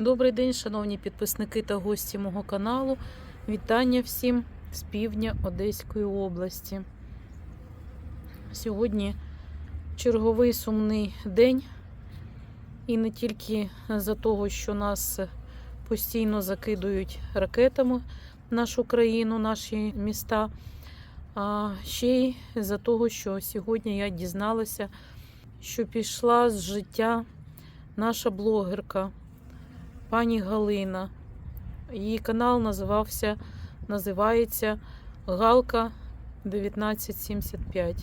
Добрий день, шановні підписники та гості мого каналу. Вітання всім з півдня Одеської області. Сьогодні черговий сумний день, і не тільки за того, що нас постійно закидують ракетами нашу країну, наші міста, а ще й за того, що сьогодні я дізналася, що пішла з життя наша блогерка пані Галина. Її канал називався, називається Галка 1975.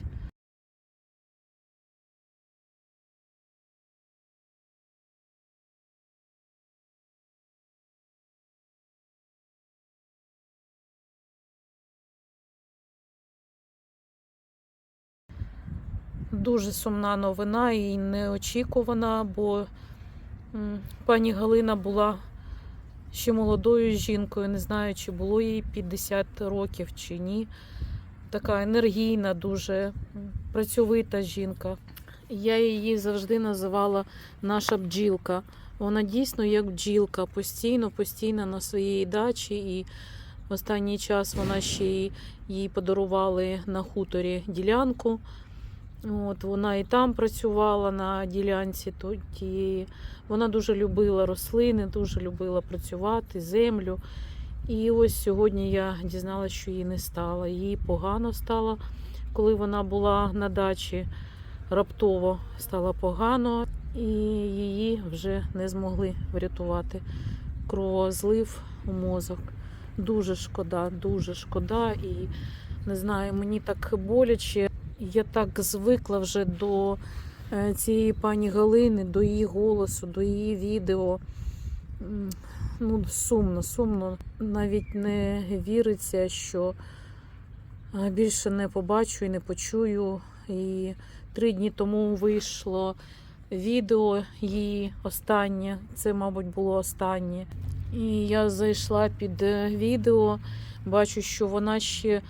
Дуже сумна новина і неочікувана, бо пані Галина була ще молодою жінкою, не знаю, чи було їй 50 років чи ні. Така енергійна, дуже працьовита жінка. Я її завжди називала наша бджілка. Вона дійсно як бджілка, постійно, постійно на своїй дачі. І в останній час вона ще їй подарували на хуторі ділянку. От, вона і там працювала на ділянці тієї. Вона дуже любила рослини, дуже любила працювати, землю. І ось сьогодні я дізналася, що її не стало. Їй погано стало, коли вона була на дачі. Раптово стало погано, і її вже не змогли врятувати. Кровозлив у мозок. Дуже шкода, дуже шкода. І не знаю, мені так боляче. Я так звикла вже до е, цієї пані Галини, до її голосу, до її відео. Ну, сумно, сумно. Навіть не віриться, що е, більше не побачу і не почую. І три дні тому вийшло відео її останнє. Це, мабуть, було останнє. І я зайшла під е, відео, бачу, що вона ще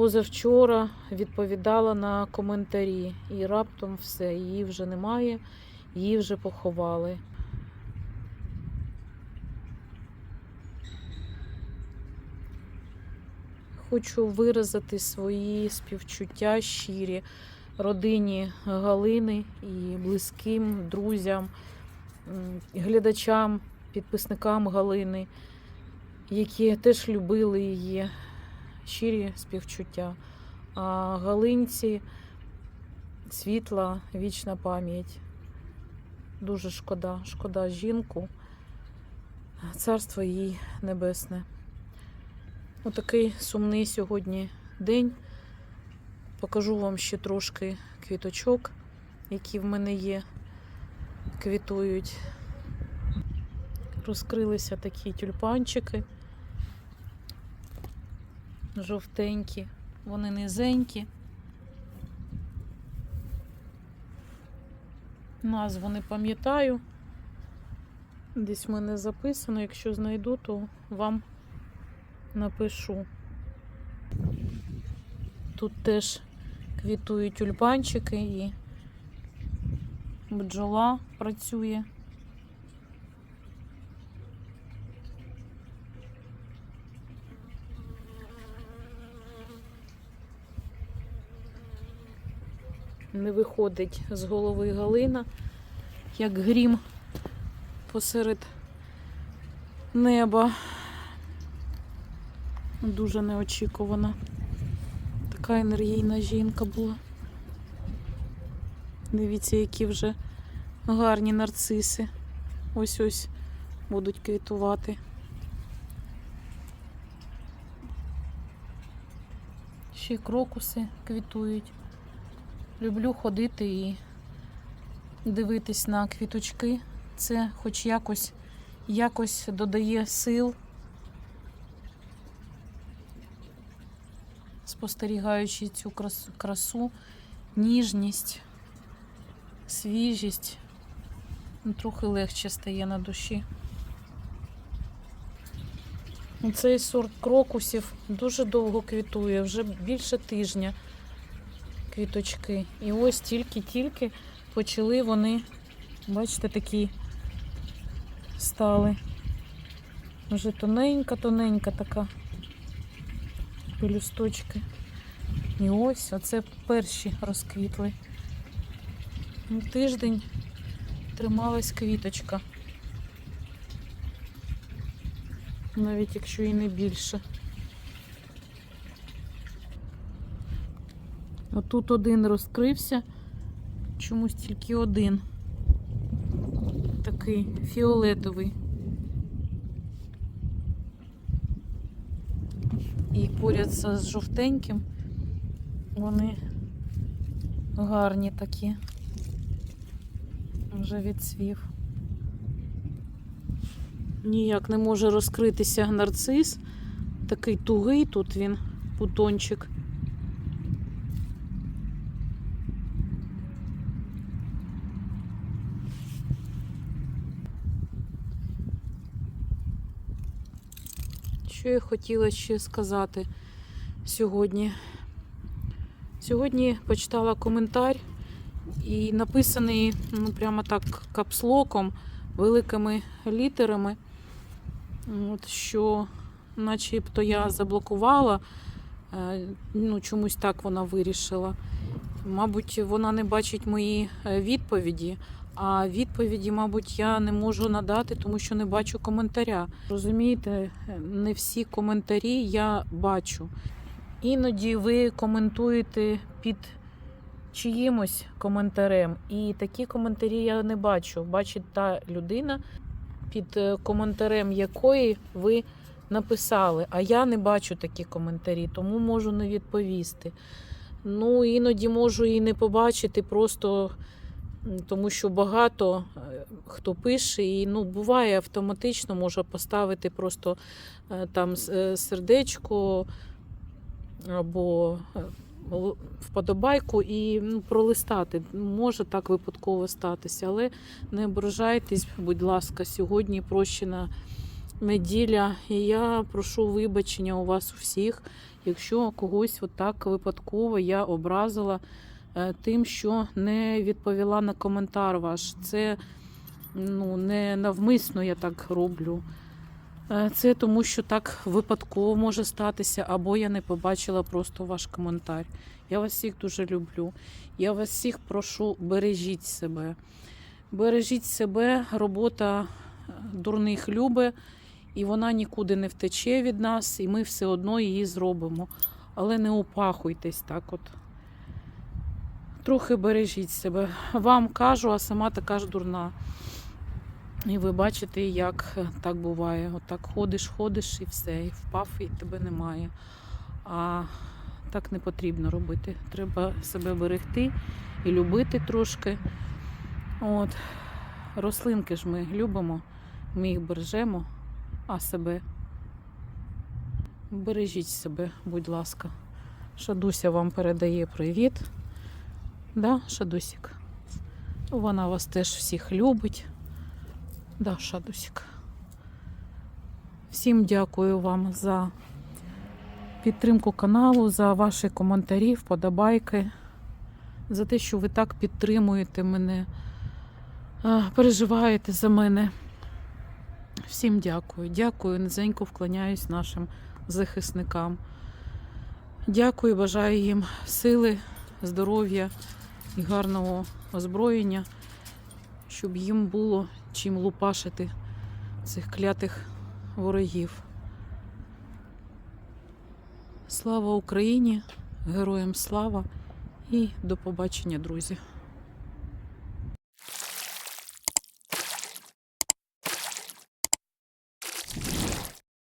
позавчора відповідала на коментарі, і раптом все, її вже немає, її вже поховали. Хочу виразити свої співчуття щирі родині Галини і близьким друзям, глядачам, підписникам Галини, які теж любили її щирі співчуття. А Галинці світла, вічна пам'ять. Дуже шкода, шкода жінку. Царство їй небесне. Отакий сумний сьогодні день. Покажу вам ще трошки квіточок, які в мене є, квітують. Розкрилися такі тюльпанчики жовтенькі, вони низенькі. Назву не пам'ятаю. Десь в мене записано, якщо знайду, то вам напишу. Тут теж квітують тюльпанчики і бджола працює. Не виходить з голови Галина, як грім посеред неба. Дуже неочікувана. Така енергійна жінка була. Дивіться, які вже гарні нарциси. Ось ось будуть квітувати. Ще крокуси квітують. Люблю ходити і дивитись на квіточки. Це хоч якось, якось додає сил, спостерігаючи цю красу, красу ніжність, свіжість, ну, трохи легше стає на душі. Цей сорт крокусів дуже довго квітує, вже більше тижня квіточки. І ось тільки-тільки почали вони, бачите, такі стали. Вже тоненька, тоненька така. Пелюсточки. І ось, оце перші розквітли. Тиждень трималась квіточка. Навіть якщо і не більше. Отут один розкрився, чомусь тільки один. Такий фіолетовий. І поряд з жовтеньким вони гарні такі. Вже відцвів. Ніяк не може розкритися нарцис. Такий тугий тут він, бутончик. Що я хотіла ще сказати сьогодні? Сьогодні почитала коментар і написаний ну, прямо так капслоком, великими літерами, от, що начебто я заблокувала, е, ну, чомусь так вона вирішила. Мабуть, вона не бачить мої е, відповіді, а відповіді, мабуть, я не можу надати, тому що не бачу коментаря. Розумієте, не всі коментарі я бачу. Іноді ви коментуєте під чиїмось коментарем, і такі коментарі я не бачу. Бачить та людина, під коментарем якої ви написали. А я не бачу такі коментарі, тому можу не відповісти. Ну, іноді можу і не побачити, просто тому що багато е, хто пише, і ну, буває автоматично, може поставити просто е, там е, сердечко або вподобайку і ну, пролистати. Може так випадково статися, але не ображайтесь, будь ласка, сьогодні прощена неділя, і я прошу вибачення у вас у всіх, якщо когось отак випадково я образила тим, що не відповіла на коментар ваш. Це ну, не навмисно я так роблю. Е, Це тому, що так випадково може статися, або я не побачила просто ваш коментар. Я вас всіх дуже люблю. Я вас всіх прошу, бережіть себе. Бережіть себе, робота е, дурних любе, і вона нікуди не втече від нас, і ми все одно її зробимо. Але не упахуйтесь так от. Трохи бережіть себе. Вам кажу, а сама така ж дурна. І ви бачите, як так буває. Отак ходиш, ходиш і все, і впав, і тебе немає. А так не потрібно робити. Треба себе берегти і любити трошки. От. Рослинки ж ми любимо, ми їх бережемо, а себе. Бережіть себе, будь ласка. Шадуся вам передає привіт. Да, Шадусік? Вона вас теж всіх любить. Да, Шадусік. Всім дякую вам за підтримку каналу, за ваші коментарі, вподобайки, за те, що ви так підтримуєте мене, переживаєте за мене. Всім дякую. Дякую, низенько вклоняюсь нашим захисникам. Дякую, бажаю їм сили, здоров'я і гарного озброєння, щоб їм було чим лупашити цих клятих ворогів. Слава Україні! Героям слава і до побачення, друзі!